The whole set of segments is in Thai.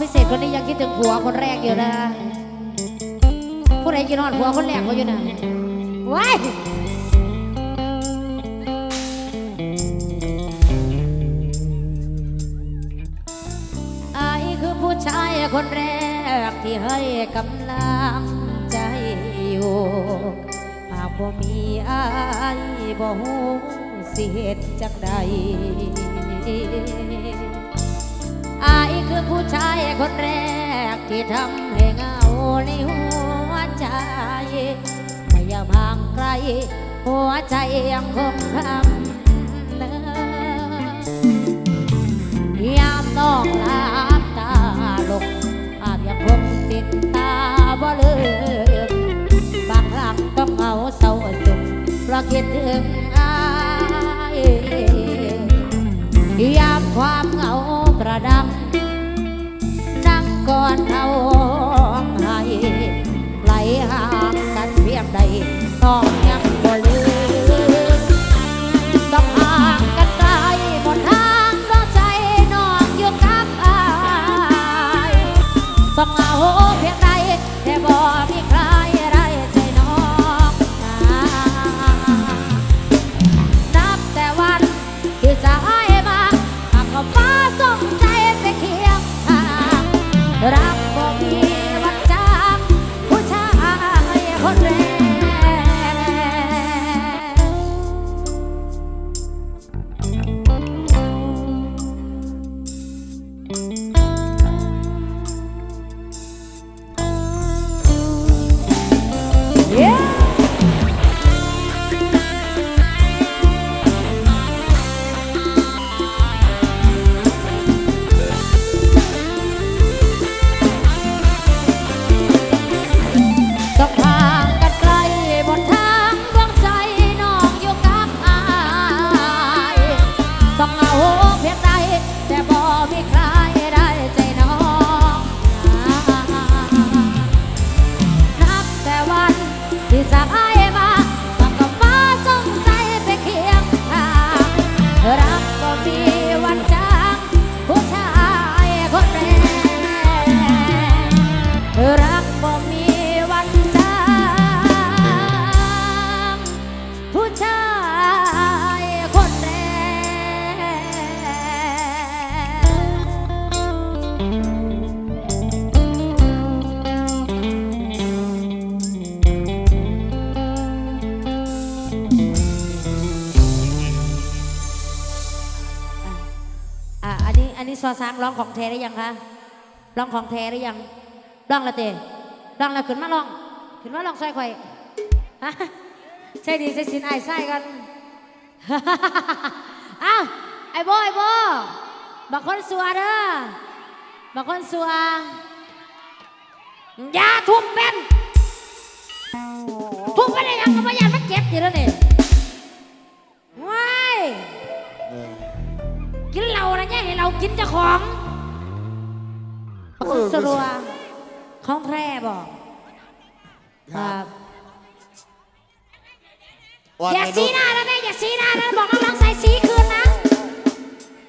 พิเศษคนนี้ยังคิดถึงผัวคนแรกอยู่นะผู้ใดกินนอนผัวคนแรกเขาอยู่นะว้ายไอายคือผู้ชายคนแรกที่ให้กำลังใจอยู่หากบ่มีไอายบ่ฮู้สิเหตุจักใด อายคือผู้ชายคนแรกที่ทำให้เงาในหัวใจไม่ยากห่างไกลหัวใจยังคงคำเดิยามน้องลับตาลงภาพยังคงติดตาบ่ลืมบางครั้งก็เหงาเศร้าสุขเพราะคิดถึงอายยามความเหงากระดัง อนเอาให้ไหลห่างกันเพียงใดต้องยังบ่ลืม วัดจากผู้ชายคนแรก อันนี้ซองร้องของแท้ได้ยังคะร้องของแท้ได้ยังร้องละเตร้องละขึ้นมาร้องขึ้นมาร้องใส่ข่อยใช่ดีใช่สินไอ้ไส้กันอ้าวไอ้โบไอ้โบบางคนสัวเด้อบางคนสัวอย่าทุบเป็นทุบไปได้ยังก็พยายามมันเจ็บอยู่แล้วนี่ กินเจ้าของคุณสรัวของแพร่บอกครับอย่าสีหน้านะแม่อย่าสีหน้านะบอกน้องๆใส่สีคืนนะ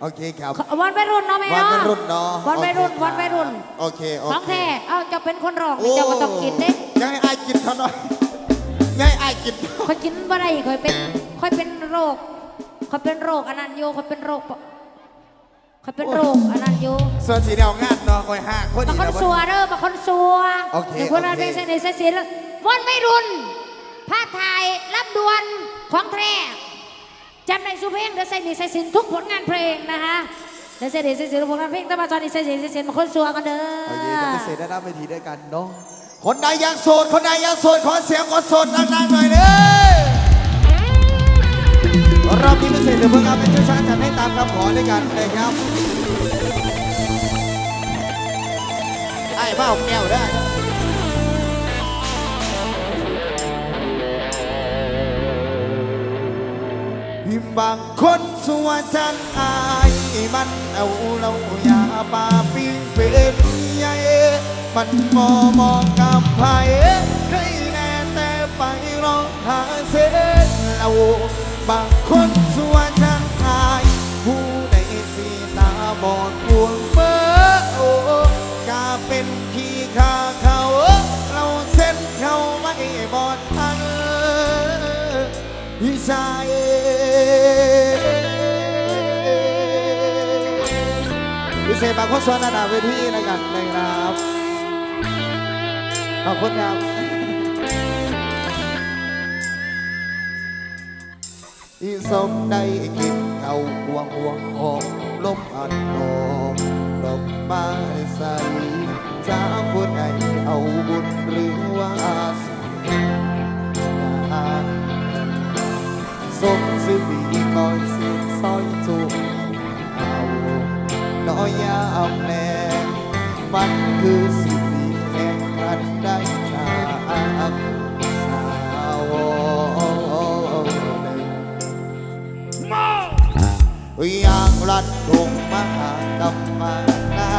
โอเคครับวันไปรุ่นเนาะแม่วันเนาะวัยรุ่นเนาะวันไปรุ่นโอเควันไปรุ่นโอเคโอของเคแท้เอ้าจะเป็นคนร้องนี่เจ้าก็ต้องกินเด้ยังให้อายกินเขาหน่อยยังให้อายกิน คอยกินบ่ได้คอยเป็นคอยเป็นโรคคอยเป็นโรคอันนั้นอยู่คอยเป็นโรค ปะคอยเป็นโรคอันนั้นอยู่ส่วนสีเดียวงานเนาะคอยห้าคนบางคนเดียวสัวเด้อบางคนสัวโอเคดี๋ยวคนละโอเคเพลงเสนอเสียแล้ววันไม่รุนภาพถ่ายรับดวนของแท้จำในสุเพลงเดอะไซนิไซสินทุกผลงานเพลงนะคะเดอะไซนิไซสินทุกผลงานเพลงแต่มาตอนนี้ไซนิไซสินบางคนสัวกันเด้โอเคอจะไปเสร็จได้หน้าเวทีด้วยกันเนาะคนใดยังโสดคนใดยังโสดขอเสียงคนโสดดังๆหน่อยเด้อรอบนี้พิเศษเดี๋ยวเพิ่งเอาเป็นเจ้าชายจัดให้ตามคำขอด้วยกันนะครับไอ้มาเอาแก้วได้บางคนสัวจังอายมันเอาเราอย่าปาปิ้งเป็นใหญ่มันมอมองกับไผ่ใครแน่แต่ไปร้องหาเส้นเราบางคนสัว มอดพวงเฟ้อโอ้กาเป็นขี้ขาเขา เราเส้นเขาไม่บอดทันอีสชายพิเศษบางคนสวนนานาเวทีนะครับนะครับขอบคุณครับอีสมได้กินเก่าควงห่วงออก ลมอัดหอมดอกไม้ใสจะพูดให้เอาบุญหรือว่าสิงาสมสิบีคอยสิซอยจุกเอาน้อยยามแน่มันคือสิบีแห่งกันได้จาก ยางรัดลงมหากรรมานา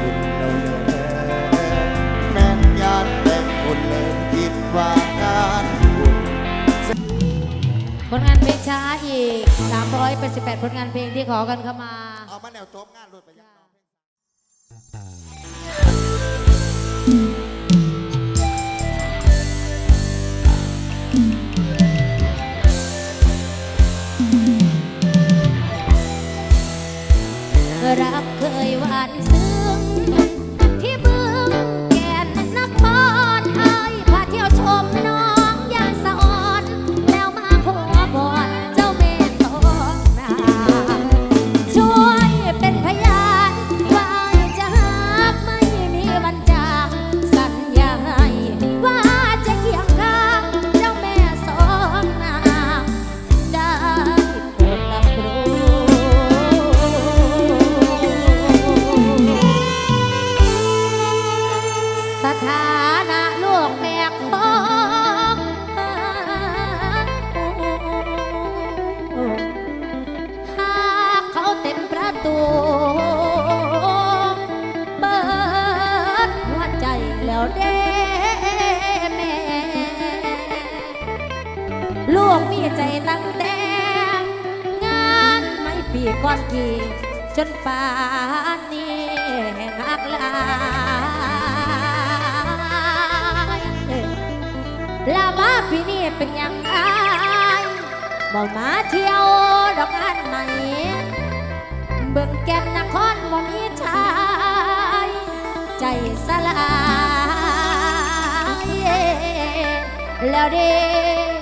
คุณเราเลยแม่นยานแต่คนเลยคิดว่างานบุญผลงานเพลงช้าอีก 388 ผลงานเพลงที่ขอกันเข้ามา เอามาแนวโจบงานรถไปยังน้อง รักเคยหวาน เบิ่งแก่นนครบ่มีชาย ใจสลายแล้วเด้